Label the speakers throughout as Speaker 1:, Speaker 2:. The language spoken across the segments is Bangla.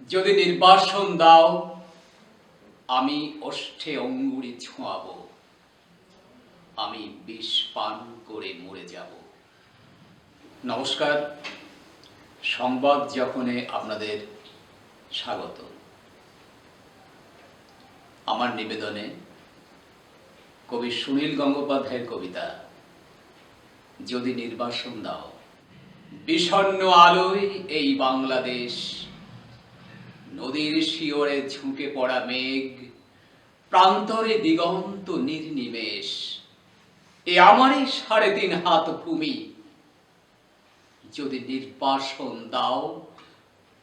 Speaker 1: যদি নির্বাসন দাও, আমি ওষ্ঠে অঙ্গুরি ছোঁয়াবো। আমি বিষ পান করে মরে যাব। নমস্কার। সংবাদ যখনে আপনাদের স্বাগত। আমার নিবেদনে কবি সুনীল গঙ্গোপাধ্যায়ের কবিতা, যদি নির্বাসন দাও। বিষণ্ণ আলোয় এই বাংলাদেশ নদীর শিওরে ঝুঁকে পড়া মেঘ, প্রান্তরে দিগন্ত নির্নিমেষ। এ আমারই সাড়ে তিন হাত ভূমি। যদি নির্বাসন দাও,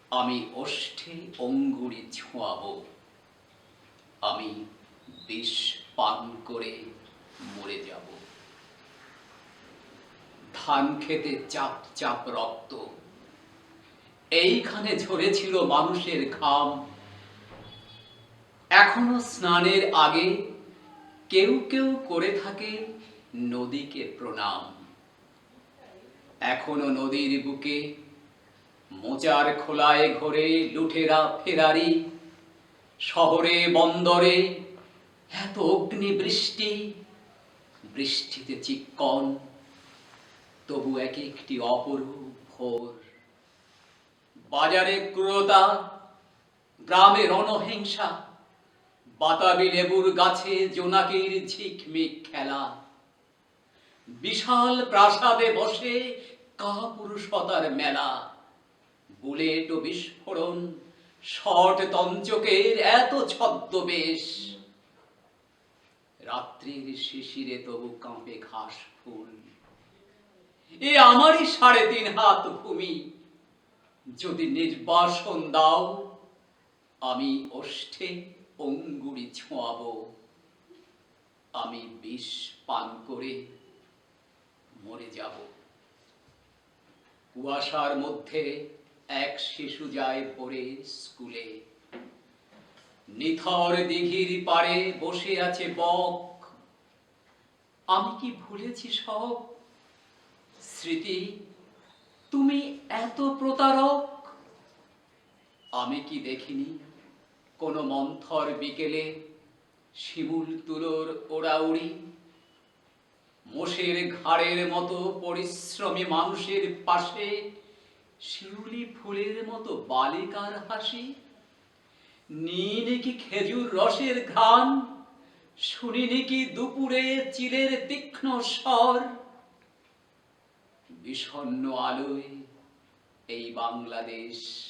Speaker 1: আমি ওষ্ঠে অঙ্গুরি ছোঁয়াবো। আমি বিষ পান করে মরে যাব। ধান খেতে চাপ চাপ রক্ত। এইখানে ঝরেছিল মানুষের ঘাম। এখনও স্নানের আগে কেউ কেউ করে থাকে নদীকে প্রণাম। এখনও নদীর বুকে মোচার খোলায় ঘোরে লুঠেরা ফেরারি। শহরে, বন্দরে এত অগ্নি বৃষ্টি বৃষ্টিতে চিক্কন, তবু এক একটি অপরূপ ভোর বাজারে ক্রোধা, গ্রামে রণহিংসা, বাতাবি লেবুর গাছে জোনাকির ঝিকমিক খেলা। বিশাল প্রাসাদে বসে কাপুরুষতার মেলা। বুলেট ও বিস্ফোরণ, শট তঞ্চকের এত ছদ্মবেশ। রাত্রির শিশিরে তবু কাঁপে ঘাস ফুল। এ আমারই সাড়ে তিন হাত ভূমি। যদি নির্বাসন দাও, আমি ওষ্ঠে অঙ্গুরি ছোঁয়াবো। আমি বিষ পান করে মরে যাব। কুয়াশার মধ্যে এক শিশু যায় পড়ে স্কুলে। নিথর দিঘির পারে বসে আছে বক। আমি কি ভুলেছি সব? স্মৃতি তুমি এত প্রতারক? আমি কি দেখিনি কোনো মন্থর বিকেলে শিমুল তুলোর ওড়াউড়ি? মোষের ঘাড়ের মতো পরিশ্রমী মানুষের পাশে শিউলি ফুলের মতো বালিকার হাসি? নিয়ে কি খেজুর রসের ঘ্রাণ? শুনিনি কি দুপুরে চিলের তীক্ষ্ণ স্বর? বিষণ্ণ আলোয় এই বাংলাদেশ।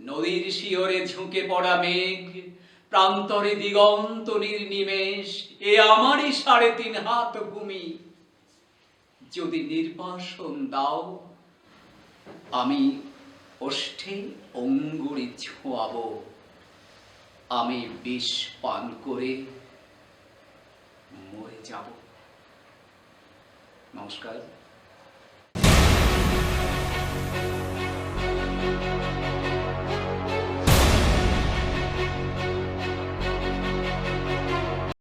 Speaker 1: নদীর শিওরে ঝুঁকে পড়া মেঘ, প্রান্তরে দিগন্ত নির্নিমেষ, এ আমারই সাড়ে তিন হাত ভূমি। যদি নির্বাসন দাও, আমি ওষ্ঠে অঙ্গুরি ছোঁয়াবো। আমি বিষ পান করে মরে যাব। নমস্কার। Bye.